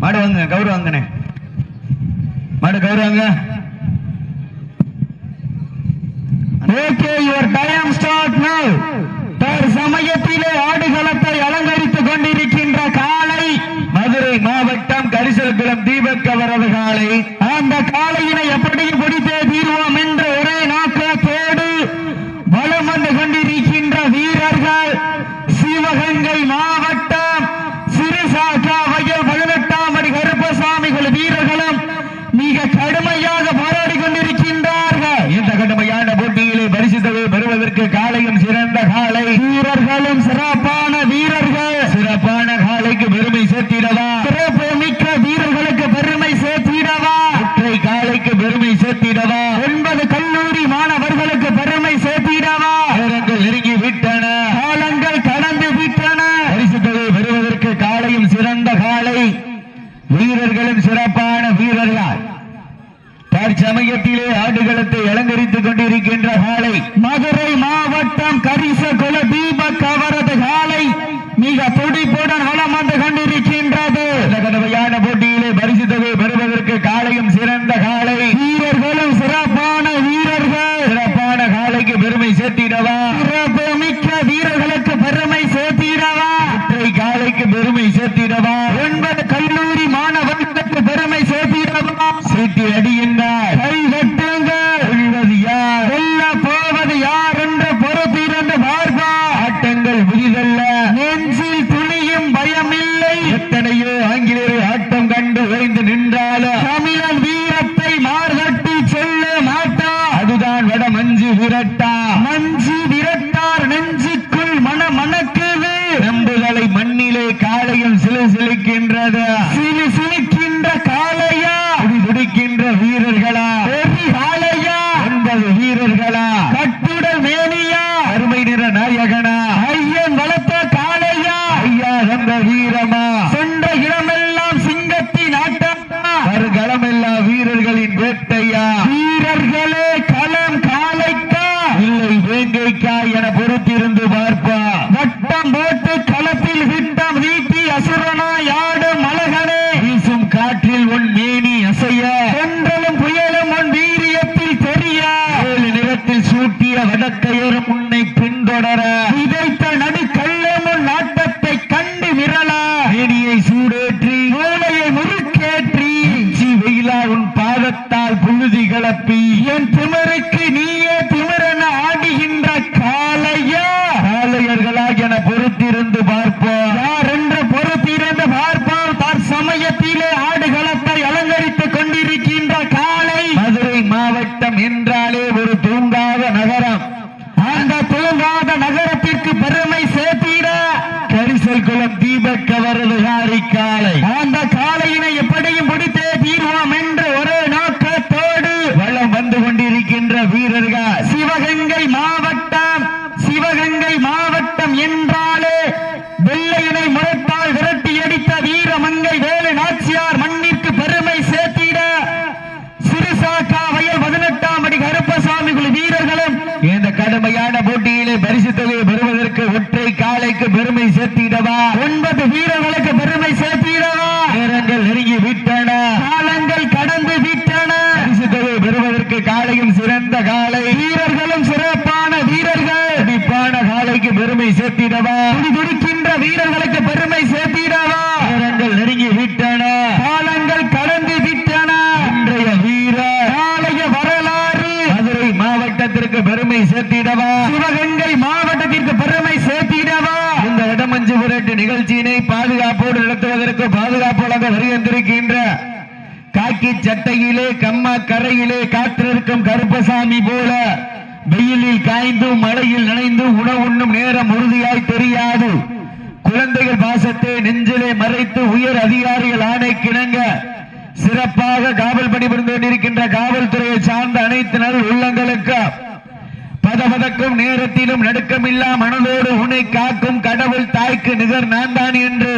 மாடு வாங்க கௌரவ வாங்கண்ணே மாடு கௌரவங்க ஓகே யுவர் டைம் ஸ்டார்ட் சமயத்திலே ஆடுகளத்தை அலங்கரித்துக் கொண்டிருக்கின்ற காலை மதுரை மாவட்டம் கரிசல்குளம் தீபக் அவரது காலை அந்த காளையினை எப்படியும் பிடித்தே தீர்வோம் என்ற ஒரு நோக்கத்தோடு வலம் வந்து கொண்டிருக்கின்ற வீரர்கள் சிவகங்கை மாவட்டம் சிறுசாக்கா வயல் பதினெட்டாம் அடி கருப்பசாமிகள் வீரர்களும் மிக கடுமையாக போராடி கொண்டிருக்கின்றார்கள் இந்த கடுமையான போட்டியிலே பரிசு தொகை பெறுவதற்கு காலையும் சிறந்த காலை வீரர்களும் சிறப்பான வீரர்கள் சிறப்பான காலைக்கு பெருமை சேர்த்திடவா சிறப்பு மிக்க வீரர்களுக்கு பெருமை சேர்த்திடவா ஒற்றை காலைக்கு பெருமை சேர்த்திடவா ஒன்பது கல்லூரி மாணவர்களுக்கு பெருமை சேர்த்திடவா நேரங்கள் நெருங்கி விட்டன காலங்கள் கடந்து விட்டன பரிசு தொகை பெறுவதற்கு காலையும் சிறந்த காலை வீரர்களும் சிறப்பான வீரர்கள் தற்சமயத்திலே ஆடுகளத்தை அலங்கரித்துக் கொண்டிருக்கின்ற காலை மதுரை மாவட்டம் கரிசகுல தீபக் அவரது காலை மிக துடிப்புடன் வளம் வந்து கொண்டிருக்கின்றது இந்த கடுமையான போட்டியிலே பரிசு தொகை பெறுவதற்கு காலையும் சிறந்த காலை வீரர்களும் சிறப்பான வீரர்கள் சிறப்பான காலைக்கு பெருமை சேர்த்திடவா சிறப்பு மிக்க வீரர்களுக்கு பெருமை சேர்த்திடவா ஒற்றை காலைக்கு பெருமை சேர்த்திடவா ஒன்பது கல்லூரி மாணவர்களுக்கு பெருமை சேர்த்திடவா சீட்டி அடியுங்கள் கை கட்டுங்கள் வெல்வது யார் வெல்ல போவது யார் என்று பொறுத்திருந்து பார்ப்பா ஆட்டங்கள் புதிதல்ல நெஞ்சில் துளியும் பயமில்லை எத்தனையோ ஆங்கிலேயர் ஆட்டம் கண்டு ஓய்ந்து நின்றாலும் தமிழன் வீரத்தை மார்கட்டி செல்ல மாட்டா அதுதான் வட மஞ்சு விரட்டா. மஞ்சு விரட்டார் நெஞ்சுக்குள் மன மணக்குது நம்புதலை மண்ணிலே காலையும் சிலு சிலுக்கின்றது. சூட்டிய வடக்கையரும் உன்னை பின்தொடர விதைத்த நடுக்கல்லும் உன் நாட்டத்தை கண்டு விரல மேனியை சூடேற்றி மூளையை முறுக்கேற்றி உச்சி வெயிலா உன் பாதத்தால் புழுதி கிளப்பி என் திமிருக்கு நீயே திமிரென ஆடுகின்ற காளையா காளையர்களாக என பொறுத்திருந்து பார்ப்போம் யார் என்று பொறுத்திருந்து பார்ப்போம் தற்சமயத்திலே ஆடுகளத்தை அலங்கரித்துக் கொண்டிருக்கின்ற காளை மதுரை மாவட்டம் என்றாலே ஒரு தூங்காத நகரம். அந்த தூங்காத நகரத்திற்கு பெருமை சேர்த்திட. கரிசல் குளம் தீபக் அவரது காரி காலை அந்த காளையினை எப்படியும் பிடித்தே தீர்வோம் என்று ஒரே நோக்கத்தோடு வளம் வந்து கொண்டிருக்கின்ற வீரர்கள் சிவகங்கை மாவட்டம் சிவகங்கை மாவட்டம் என்றாலே வெள்ளையனை முறைத்தால் விரட்டி அடித்த வீரமங்கை வேலு நாச்சியார் மண்ணிற்கு பெருமை சேர்த்திட சிறுசாக்கா வயல் பதினெட்டாம் அடி கருப்பசாமி குழு வீரர்களும் இந்த கடுமையான போட்டியிலே பரிசு தொகையை பெறுவதற்கு ஒற்றை காலைக்கு பெருமை சேர்த்திடவா? ஒன்பது வீரர்களுக்கு பெருமை சேர்த்திடவா? நேரங்கள் நெருங்கி விட்டன. காலங்கள் கடந்து விட்டன. பெறுவதற்கு காலையும் சிறந்த காலை. வீரர்களும் சிறப்பான வீரர்கள். துடிப்பான காலைக்கு பெருமை சேர்த்திடவா? துடி துடிக்கின்ற வீரர்களுக்கு பெருமை சேர்த்திடவா நேரங்கள் நெருங்கி விட்டன காலங்கள் கடந்து விட்டன இன்றைய வீரர் நாளைய வரலாறு மதுரை மாவட்டத்திற்கு பெருமை சேர்த்திடவா சிவகங்கை மாவட்டத்திற்கு பெருமை சேர்த்திடவா இந்த இடமஞ்சு புரட்டு நிகழ்ச்சியினை பாதுகாப்போடு நடத்துவதற்கு பாதுகாப்பு வழங்க வருகின்றிருக்கின்ற காக்கி சட்டையிலே கம்மா கரையிலே காத்திருக்கும் கருப்பசாமி போல வெயிலில் காய்ந்தும் மழையில் நனைந்தும் உணவுண்ணும் நேரம் உறுதியாய் தெரியாது. குழந்தைகள் பாசத்தை நெஞ்சிலே மறைத்து உயர் அதிகாரிகள் ஆணை கிணங்க சிறப்பாக காவல் பணிபுரிந்து கொண்டிருக்கின்ற காவல்துறையை சார்ந்த அனைத்து நல் உள்ளங்களுக்கு பதபதக்கும் நேரத்திலும் நடுக்கமில்லா மனதோடு உன்னை காக்கும் கடவுள் தாய்க்கு நிகர் நான் தான் என்று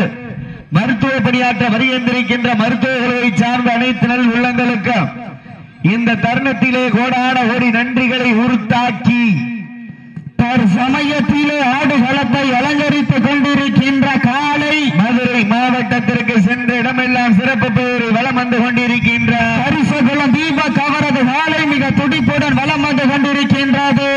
மருத்துவ பணியாற்ற வரியந்திருக்கின்ற மருத்துவர்களை சார்ந்த அனைத்து நல் உள்ளங்களுக்கும் இந்த தருணத்திலே கோடான ஓடி நன்றிகளை உருத்தாக்கி தற்சமயத்திலே ஆடுகளத்தை அலங்கரித்துக் கொண்டிருக்கின்ற காலை மதுரை மாவட்டத்திற்கு இருக்கின்றது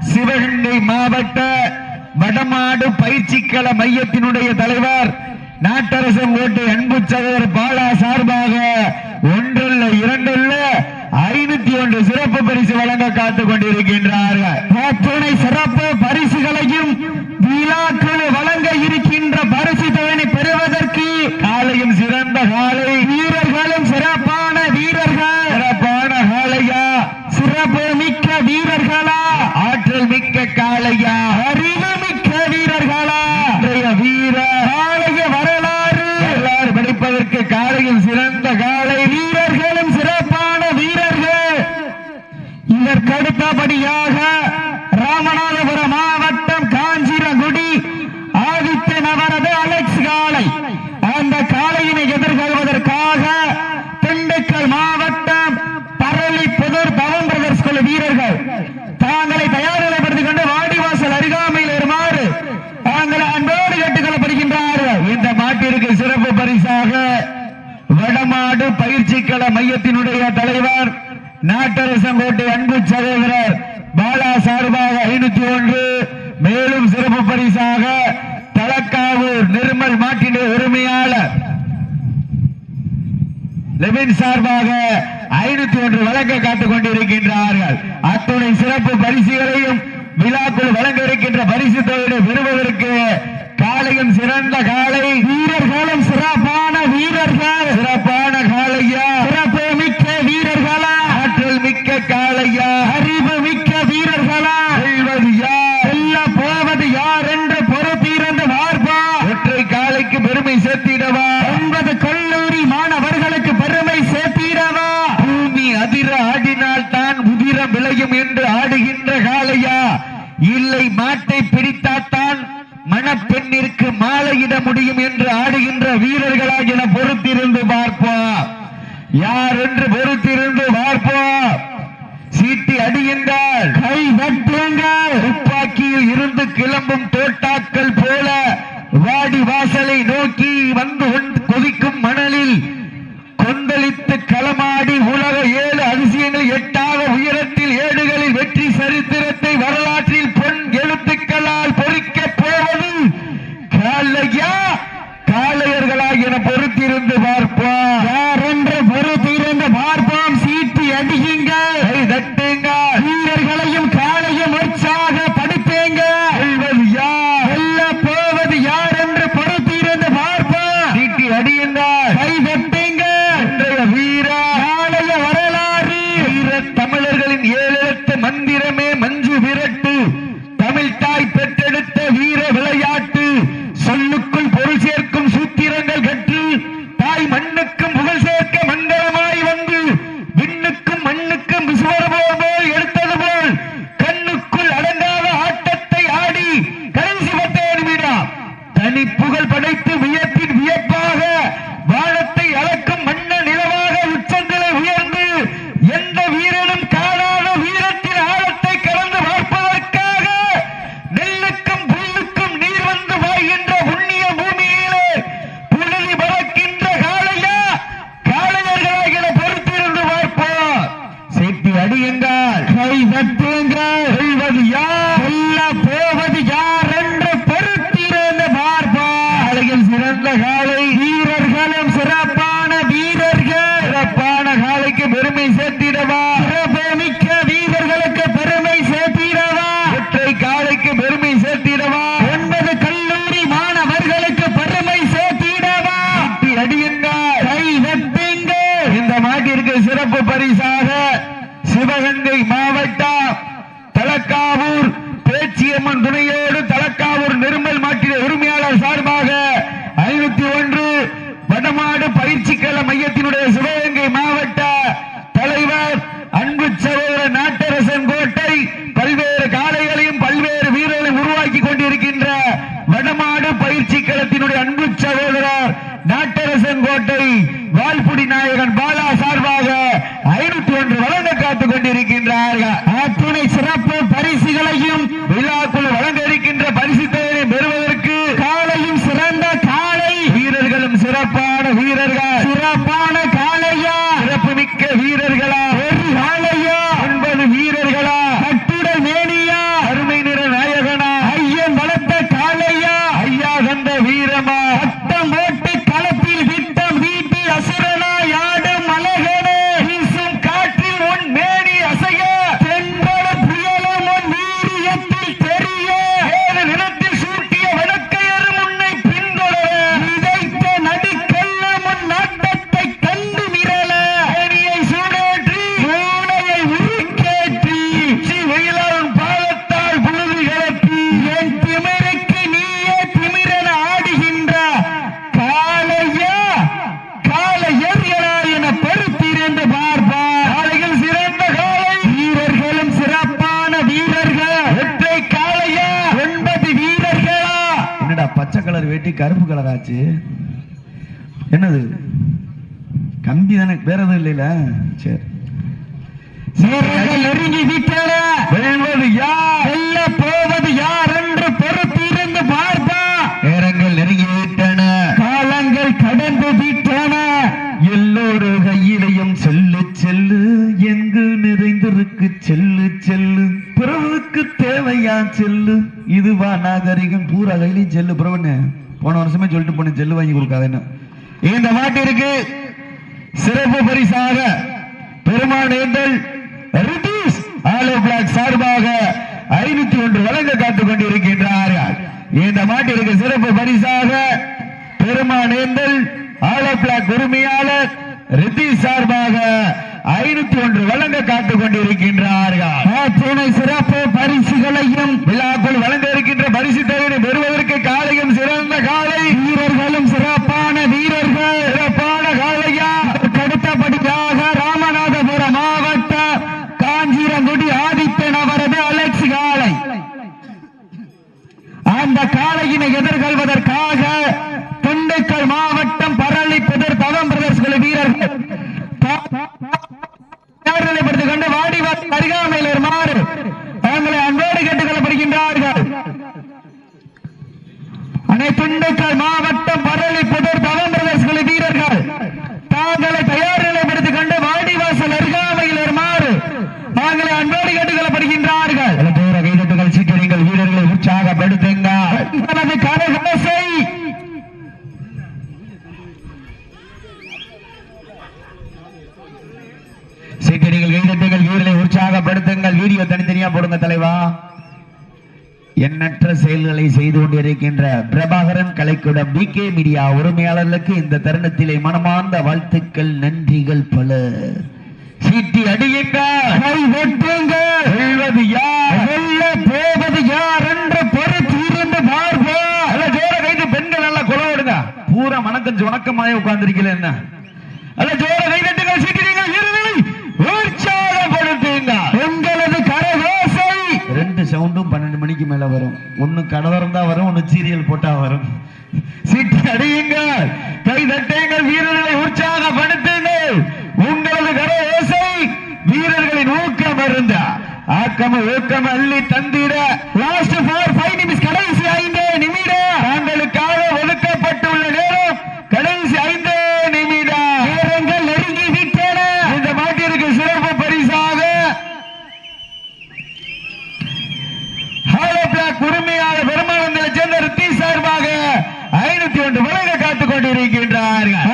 சிவகங்கை மாவட்ட வடமாடு பயிற்சிக்கல மையத்தினுடைய தலைவர் நாட்டரசன் கோட்டை அன்பு பாலா சார்பாக ஒன்றல்ல இரண்டல்ல ஐநூத்தி ஒன்று சிறப்பு பரிசு வழங்க காத்துக் கொண்டிருக்கின்றார்கள். சிறப்பு பரிசுகளையும் விழாக்கள் வழங்க இருக்கின்ற பரிசு தொகையை பெறுவதற்கு காலையும் சிறந்த காலை. வீரர்களும் சிறப்பான வீரர்கள். சிறப்பான காலையா? சிறப்பு மிக்க வீரர்களா? ஆற்றல் மிக்க காளையா? அறிவு மிக்க வீரர்களா? இன்றைய வீர காளைய வரலாறு. எல்லாரும் படிப்பதற்கு காளையில் சிறந்த காளை வீரர்களும் சிறப்பான வீரர்கள். இதற்கடுத்தபடியாக இருபத்தி ஒன்று. மேலும் சிறப்பு பரிசாக தலக்காவூர் நிர்மல் மாட்டின் உரிமையாளர். லெவின் சார்பாக ஐநூத்தி ஒன்று வழங்க காத்துக் கொண்டிருக்கின்றார்கள். அத்துணை சிறப்பு பரிசுகளையும் விழாக்குள் வழங்க இருக்கின்ற பரிசு தொகையை பெறுவதற்கு முடியும் என்று ஆடுகின்ற காளையா? இல்லை மாட்டை பிடித்தாத்தான் மணப்பெண்ணிற்கு மாலையிட முடியும் என்று ஆடுகின்ற வீரர்களாக என பொறுத்திருந்து பார்ப்போம் யார் என்று பொறுத்திருந்து பார்ப்போம் சீட்டி அடியுங்கள். கை வெட்டுங்கள். துப்பாக்கியில் இருந்து கிளம்பும் தோட்டாக்கள் போல வாடி வாசலை நோக்கி வந்து கொதிக்கும் மணலில் கொந்தளித்து களமாடி உலக ஏழு அரிசியங்கள் எட்டாக உயரத்தில் ஓங்க செய்வது யார்? கருப்பு கலர் ஆச்சு. என்னது? கம்பி தானே வேற எதுவும் இல்லைல? சரி. நெருங்கி யார்? போவது யார் என்று பொறுத்திருந்து பார்ப்பா. நேரங்கள் நெருங்கி விட்டன காலங்கள் கடந்து விட்டன. எல்லோரு கையிலையும் செல்லு செல்லு. எங்கு நிறைந்திருக்கு செல்லு செல்லு. பிறவுக்கு தேவையா செல்லு? இதுவா நாகரிகம் பூரா கையிலையும் செல்லு பிறவன்னு போன வருஷமே சொல்லிட்டு போன ஜெல்லு வாங்கி கொடுக்காதுன்னு. இந்த மாட்டிற்கு சிறப்பு பரிசாக பெருமானேந்தல் ரிதீஷ் ஆலோ பிளாக் சார்பாக ஐநூத்தி ஒன்று வழங்க காத்துக் கொண்டிருக்கின்றார்கள் இந்த மாட்டிற்கு சிறப்பு பரிசாக பெருமானேந்தல் ஆலோ பிளாக் உரிமையாளர் ரிதீஷ் சார்பாக ஐநூத்தி ஒன்று வழங்க காத்துக் கொண்டிருக்கின்றார்கள். சிறப்பு பரிசுகளையும் விழாக்குள் வழங்க இருக்கின்ற பரிசு தொகையை பெறுவதற்கு காலையும் சிறந்த காலை. வீரர்களும் சிறப்பான வீரர்கள் சிறப்பான காலையா அடுத்தபடியாக ராமநாதபுரம் மாவட்ட காஞ்சிரங்குடி ஆதித்தன் அவரது அலெக்ஸ் காளை அந்த காளையினை எதிர்கொள்வதற்காக திண்டுக்கல் மாவட்டம் பரளி புதர் தவம் பிரதர்ஸ் குழு வீரர்கள் நிலைப்படுத்திக் கொண்டு வாடி வாடி அருகாமையில் வருமாறு அவங்களை அன்போடு கேட்டுக் கொள்ளப்படுகின்றார்கள் அனை திண்டுக்கல் மாவட்டம் பரளி புதர் தவம் பிரதர்ஸ் குழு வீரர்கள் தாங்களை தயார் நிலைப்படுத்திக் கொண்டு வாடிவாசல் அருகாமையில் வருமாறு அவங்களை அன்போடு கேட்டுக் கொள்ளப்படுகின்றார்கள் தூர கைதட்டுகள் சீக்கிரங்கள் வீரர்களை உற்சாகப்படுத்துங்க தனது சீக்கிரங்கள் கைதட்டுகள் வீரர்களை உற்சாகப்படுத்துங்கள். வீடியோ தனித்தனியா போடுங்க தலைவா. எண்ணற்ற செயல்களை செய்து கொண்டிருக்கின்ற Prabhakaran Kalaikoodam P K media உரிமையாளர்களுக்கு இந்த தருணத்திலே மனமார்ந்த வாழ்த்துக்கள் நன்றிகள் பல. சீட்டி அடியுங்கள் கை வெட்டுங்கள் வெல்வது யார்? வெல்ல போவது யார் என்று பொறுத்திருந்து பார்ப்போம். ஜோர கைது பெண்கள் நல்லா குலவிடுங்க பூரா வணக்கம் வணக்கமாய உட்கார்ந்திருக்கல என்ன? நல்ல ஜோர கைதட்டுங்கள் சீக்கிரங்கள் வீரர்களை உற்சாகப்படுத்துங்க. உங்களது கரகோசை. ரெண்டு சவுண்டும் பன்னெண்டு மணிக்கு மேல வரும். ஒண்ணு கடவரம் தான் வரும் ஒண்ணு சீரியல் போட்டா வரும். சீட்டி அடியுங்கள். கை தட்டுங்கள் வீரர்களை உற்சாகப்படுத்துங்கள். உங்களது கர வீரர்களின் ஊக்கம் இருந்த ஆக்கம ஊக்கம் அள்ளி தந்திட. லாஸ்ட் போர் ஃபைவ் நிமிஷம் கடைசி ஐந்து நிமிடம் தாங்களுக்காக ஒதுக்கப்பட்டுள்ள நேரம் கடைசி ஐந்து நிமிடம் நேரங்கள் நெருங்கி விட்டன. இந்த மாட்டிற்கு சிறப்பு பரிசாக ஹாலோ பிளாக் உரிமையாளர் பெருமானந்தலை சேர்ந்த ரித்தி சார்பாக ஐநூத்தி ஒன்று வழங்க காத்துக் கொண்டிருக்கின்றார்கள்.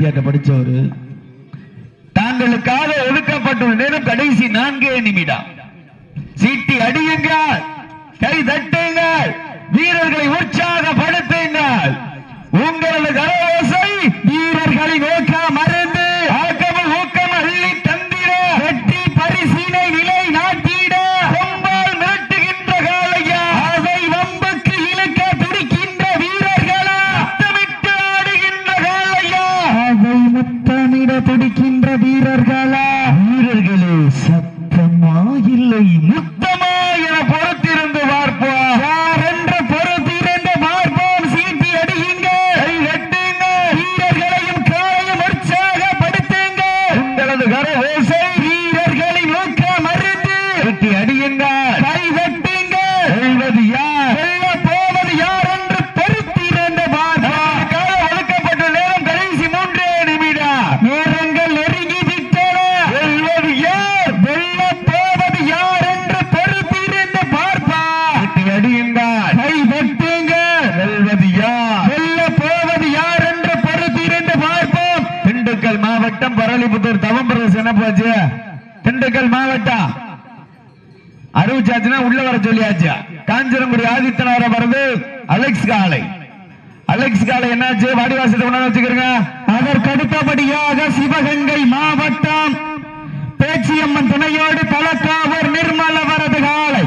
வாத்தியாட்ட படிச்சவரு. தாங்களுக்காக ஒதுக்கப்பட்டுள்ள நேரம் கடைசி நான்கே நிமிடம். சீட்டி அடியுங்கள் கை தட்டுங்கள் வீரர்களை உற்சாகப்படுத்துங்கள். உங்களது கரவோசை வீரர்களை நோக்க மறு ஆக்கமும் ஊக்கம் அள்ளி தந்திட வெற்றி பரிசினை நிலை நாட்டிட கொம்பால் மிரட்டுகின்ற காலையா அதை வம்புக்கு இழுக்க துடிக்கின்ற வீரர்களா சத்தமிட்டு ஆடுகின்ற காலையா அதை முத்தமிட துடிக்கின்ற வீரர்களா வீரர்களே சத்தமா இல்லை முத்தமா என பொறுத்திருந்து பார்ப்போம் யார் என்ற பொறுத்திருந்த பார்ப்போம் சீட்டி அடியுங்க கை கட்டுங்க வீரர்களையும் காலையும் உற்சாகப்படுத்துங்க உங்களது கர ஓசை வீரர்களை நோக்க மருந்து வெட்டி அடியுங்கள் கை வெட்டுங்க வெல்வது யார் வெல்ல போவது யார் என்று பொறுத்திருந்த பார்ப்போம் நமக்காக ஒதுக்கப்பட்ட நேரம் கடைசி மூன்றே நிமிடம் நேரங்கள் நெருங்கி விட்டன வெல்வது யார் வெல்ல போவது யார் என்று பொறுத்திருந்து பார்ப்பா வெட்டி அடியுங்கள் கை வெட்டுங்க வெல்வது யார் வெல்ல போவது யார் என்று பொறுத்திருந்து பார்ப்போம் திண்டுக்கல் மாவட்டம் தவம் பிரதேசம் என்ன போச்சு? திண்டுக்கல் மாவட்டம் அறிவிச்சாச்சுன்னா உள்ள வர சொல்லியாச்சு. காஞ்சிரங்குடி ஆதித்தனார வருது அலெக்ஸ் காலை அலெக்ஸ் காலை என்னாச்சு? வாடிவாசத்தை கொண்டாந்து வச்சுக்கிறீங்க. அதற்கு அடுத்தபடியாக சிவகங்கை மாவட்டம் பேச்சியம்மன் துணையோடு தலக்காவூர் நிர்மலவரது காலை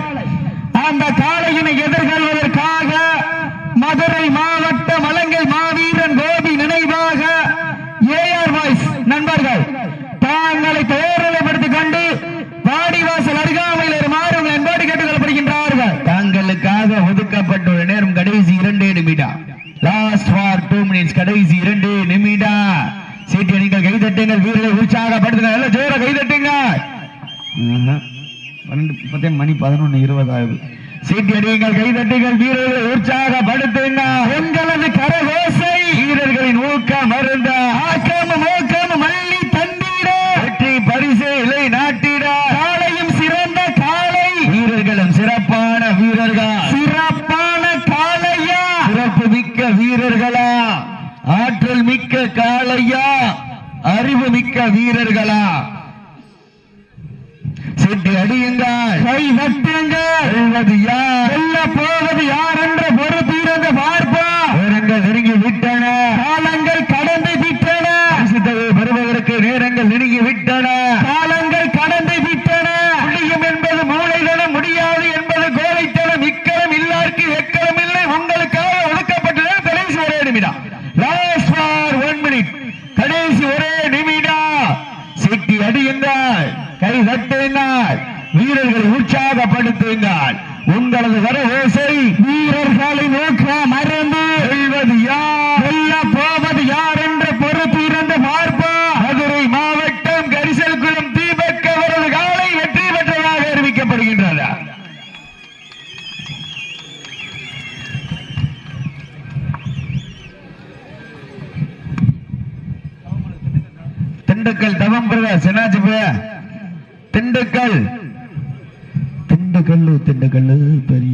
அந்த காலையினை எதிர்கொள்வதற்காக மதுரை மாவட்டம் அலங்கை மாவட்டம் கடைசி இரண்டு நிமிடம் சீட்டி நீங்கள் கைதட்டுங்கள். வீரரை உற்சாகப்படுத்துங்க ஜோர கைதட்டுங்க. பன்னெண்டு மணி பதினொன்னு இருபது ஆகுது. சீட்டி அடியுங்கள் கைதட்டுங்கள். வீரர்களை உற்சாகப்படுத்துங்க உங்களது கரகோசை வீரர்களின் ஊக்கம் மருந்த ஆக்கமும் ஊக்கமும் மல்லி தந்திட. வெற்றி பரிசு இலை நாட்டிட. காலையும் சிறந்த காலை வீரர்களும் சிறப்பான வீரர்கள். சிறப்பான காளையா. சிறப்பு மிக்க வீரர்களா. ஆற்றல் மிக்க காளையா அறிவு மிக்க வீரர்களா? சீட்டு அடியுங்கள். கை நட்டுங்கள் வெல்வது யார்? வெல்ல போவது யார் என்ற பொறுத்திருந்து பார்ப்போம். நேரங்கள் நெருங்கி விட்டன. காலங்கள் கடந்து விட்டன. பரிசுத்தவை பெறுவதற்கு நேரங்கள் நெருங்கி விட்டன காலங்கள் கடந்து விட்டன முடியும் என்பது மூளைதனம் முடியாது என்பது கோழைத்தனம் இக்கலம் இல்லார்க்கு எக்கலம் இல்லை உங்களுக்காக ஒதுக்கப்பட்டது கடைசி ஒரே நிமிடம் லாஸ்ட் ஃபார் ஒன் மினிட் கடைசி ஒரே நிமிடம் சிட்டி அடியுங்கள் கை வீரர்களை உற்சாகப்படுத்துங்கள் உங்களது வர ஓசை வீரர்களை நோக்க மறந்து செல்வது யார்? வெல்ல போவது யார் என்ற பொறுத்திருந்து பார்ப்போம். மதுரை மாவட்டம் கரிசல் குளம் தீபக் அவரது காலை வெற்றி பெற்றதாக அறிவிக்கப்படுகின்றது. திண்டுக்கல் தவம் பிரதா என்னாச்சு திண்டுக்கல். திண்டுக்கல் திண்டுக்கல் பெரிய